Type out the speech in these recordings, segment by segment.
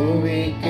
movie.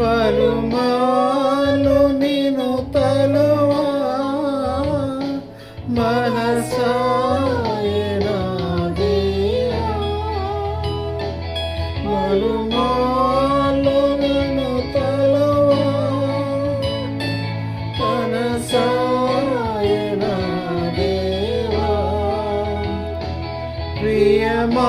పరుమాను నిను తలవా మనసాయనాదియా పరుమాను నిను తలవా మనసాయనాదివా ప్రియమా